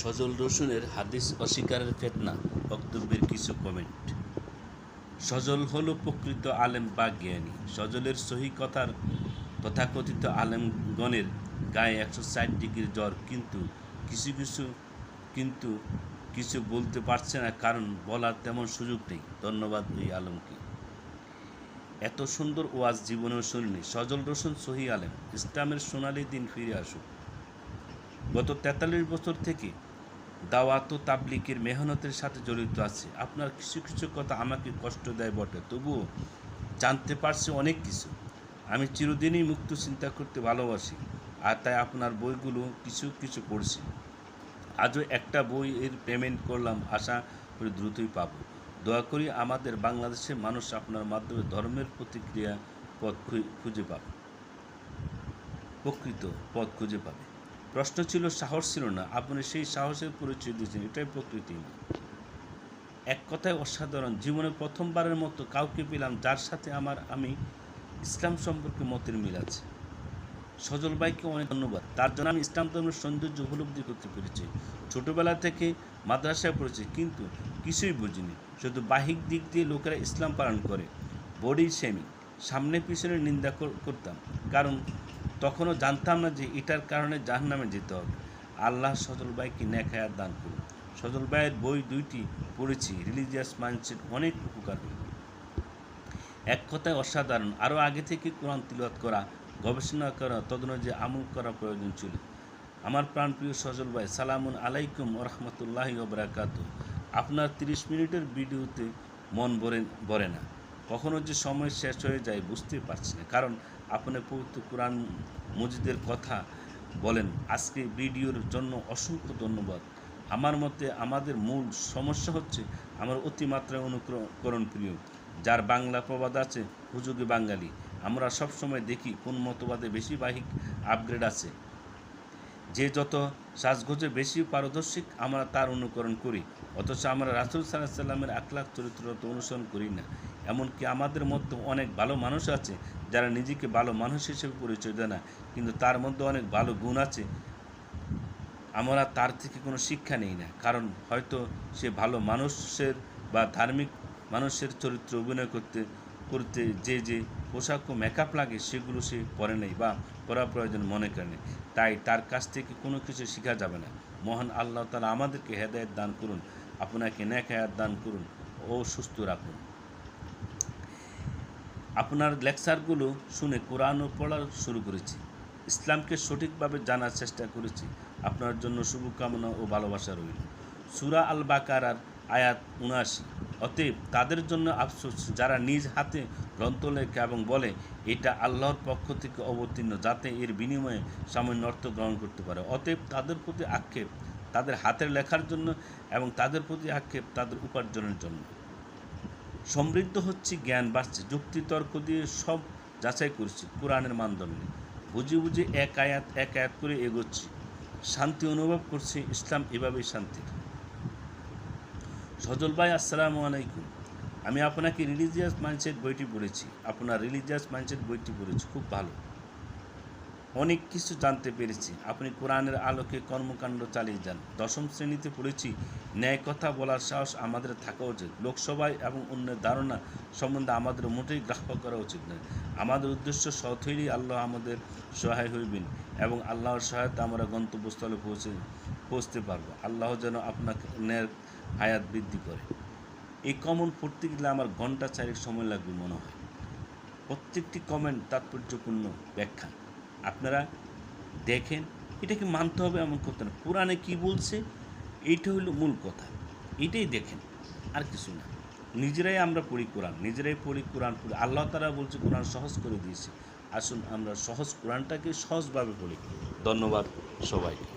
সজল রসুনের হাদিস অস্বীকারের ফেতনা, বক্তব্যের কিছু কমেন্ট সজল হল প্রকৃত আলেম বা জ্ঞানী। সজলের সহি কথার তথাকথিত আলেমগণের গায়ে একশো ষাট ডিগ্রির জ্বর, কিন্তু কিছু কিছু, কিন্তু কিছু বলতে পারছে না, কারণ বলার তেমন সুযোগ নেই। ধন্যবাদ ওই আলমকে। এত সুন্দর ওয়াজ জীবনেও শুনিনি। সজল রসুন সহি আলেম। ইসলামের সোনালি দিন ফিরে আসুক। গত তেতাল্লিশ বছর থেকে দাওয়াত তাবলিকের মেহনতের সাথে জড়িত আছে। আপনার কিছু কিছু কথা আমাকে কষ্ট দেয় বটে। তবুও জানতে পারছি অনেক কিছু। আমি চিরদিনই মুক্ত চিন্তা করতে ভালোবাসি আর তাই আপনার বইগুলো কিছু কিছু পড়ছি। আজও একটা বই এর পেমেন্ট করলাম, আশা করি দ্রুতই পাবো। দয়া করি আমাদের বাংলাদেশের মানুষ আপনার মাধ্যমে ধর্মের প্রতিক্রিয়া পথ খুঁজে পাবে। প্রকৃত পথ খুঁজে পাবে। প্রশ্ন ছিল, সাহস ছিল না। আপনি সেই সাহসের পরিচয় দিয়েছেন, এটাই প্রকৃতি। এক কথায় অসাধারণ। জীবনে প্রথমবারের মতো কাউকে পেলাম যার সাথে আমার, আমি ইসলাম সম্পর্কে মতের মিল আছে। সজল ভাইকে অনেক ধন্যবাদ। তার জন্য আমি ইসলাম ধর্মের সৌন্দর্য উপলব্ধি করতে পেরেছি। ছোটোবেলা থেকে মাদ্রাসায় পড়েছি, কিন্তু কিছুই বুঝিনি। শুধু বাহিক দিক দিয়ে লোকেরা ইসলাম পালন করে। বডি শেমিং সামনে পিছনে নিন্দা কর- করতাম। কারণ তখনও জানতাম না যে এটার কারণে জাহান্নামে যেতে হবে। আল্লাহ সজল ভাইকে নেখায়ার দান করুন। সজল ভাইয়ের বই দুইটি পড়েছি, রিলিজিয়াস মাইন্ডসেট অনেক উপকার এক কথায় অসাধারণ, আরও আগে থেকে কোরআন তিলওয়াত করা, গবেষণা করা, তদনুযায়ী আমল করা প্রয়োজন ছিল। আমার প্রাণপ্রিয় সজল ভাই, সালামুন আলাইকুম ওরহমতুল্লাহ ওবরাকাত আপনার তিরিশ মিনিটের ভিডিওতে মন ভরে ভরে না। কখনো যে সময় শেষ হয়ে যায় বুঝতে পারছি না। কারণ আপনি পবিত্র কোরআন মজিদের কথা বলেন, আজকে ভিডিওর জন্য অসংখ্য ধন্যবাদ। আমার মতে আমাদের মূল সমস্যা হচ্ছে আমার অতিমাত্রায় অনুকরণ প্রিয়, যার বাংলা প্রবাদ আছে, হুজুগে বাঙালি। আমরা সবসময় দেখি কোন মতবাদে বেশি বাহিক আপগ্রেড আছে। যে যত সাজগোজে বেশি পারদর্শিক আমরা তার অনুকরণ করি, অথচ আমরা রাসুল সাল্লাহ সাল্লামের আখলাখ চরিত্র অনুসরণ করি না। এমনকি আমাদের মধ্যে অনেক ভালো মানুষ আছে যারা নিজেকে ভালো মানুষ হিসেবে পরিচয় দেয় না, কিন্তু তার মধ্যে অনেক ভালো গুণ আছে, আমরা তার থেকে কোনো শিক্ষা নেই না। কারণ হয়তো সে ভালো মানুষের বা ধার্মিক মানুষের চরিত্র অভিনয় করতে করতে যে যে পোশাক ও মেকআপ লাগে, সেগুলো সে পরে নেই বা পরা প্রয়োজন মনে করে তাই তার কাছ থেকে কোনো কিছু শেখা যাবে না। মহান আল্লাহ তালা আমাদেরকে হেদায়ত দান করুন। আপনাকে ন্যাক হায়াত দান করুন ও সুস্থ রাখুন। আপনার লেকচারগুলো শুনে কোরআনও পড়া শুরু করেছি। ইসলামকে সঠিকভাবে জানার চেষ্টা করেছি। আপনার জন্য শুভকামনা ও ভালোবাসা রইল। সুরা আল বাকারার আয়াত উনআশি। অতএব তাদের জন্য আফসোস, যারা নিজ হাতে গ্রন্থ লেখে এবং বলে, এটা আল্লাহর পক্ষ থেকে অবতীর্ণ, যাতে এর বিনিময়ে সামান্য অর্থ গ্রহণ করতে পারে। অতএব তাদের প্রতি আক্ষেপ, তাদের হাতের লেখার জন্য এবং তাদের প্রতি আক্ষেপ, তাদের উপার্জনের জন্য। সমৃদ্ধ হচ্ছে জ্ঞান বাড়ছে। যুক্তিতর্ক দিয়ে সব যাচাই করছি, কোরআনের মানদণ্ডে। বুঝে বুঝে এক আয়াত এক আয়াত করে এগোচ্ছি। শান্তি অনুভব করছি, ইসলাম এভাবেই শান্তি সজল ভাই, আসসালামু আলাইকুম। আমি আপনাকে রিলিজিয়াস মাইন্ডসেট বইটি পড়েছি। আপনার রিলিজিয়াস মাইন্ডসেট বইটি পড়েছি, খুব ভালো। অনেক কিছু জানতে পেরেছি। আপনি কোরআনের আলোকে কর্মকাণ্ড চালিয়ে যান। দশম শ্রেণীতে পড়েছি, ন্যায় কথা বলার সাহস আমাদের থাকা উচিত। লোকসভায় এবং অন্যের ধারণা সম্বন্ধে আমাদের মোটেই গ্রাহ্য করা উচিত নয়। আমাদের উদ্দেশ্য হইলেই আল্লাহ আমাদের সহায় হইবেন এবং আল্লাহর সহায়তা আমরা গন্তব্যস্থলে পৌঁছে, পৌঁছতে পারব। আল্লাহ যেন আপনাকে ন্যায় হায়াত বৃদ্ধি করে। এই কমন পড়তে গেলে আমার ঘণ্টা চারেক সময় লাগবে মনে হয়। প্রত্যেকটি কমেন্ট তাৎপর্যপূর্ণ ব্যাখ্যা। আপনারা দেখেন, এটাকে মানতে হবে এমন কথা না। কোরআনে কী বলছে? এইটা হলো মূল কথা। এটাই দেখেন, আর কিছু না। নিজেরাই আমরা পড়ি কোরআন, নিজেরাই পড়ি কোরআন পড়ি। আল্লাহ তারা বলছে, কোরআন সহজ করে দিয়েছে। আসুন আমরা সহজ কোরআনটাকে সহজভাবে পড়ি। ধন্যবাদ সবাইকে।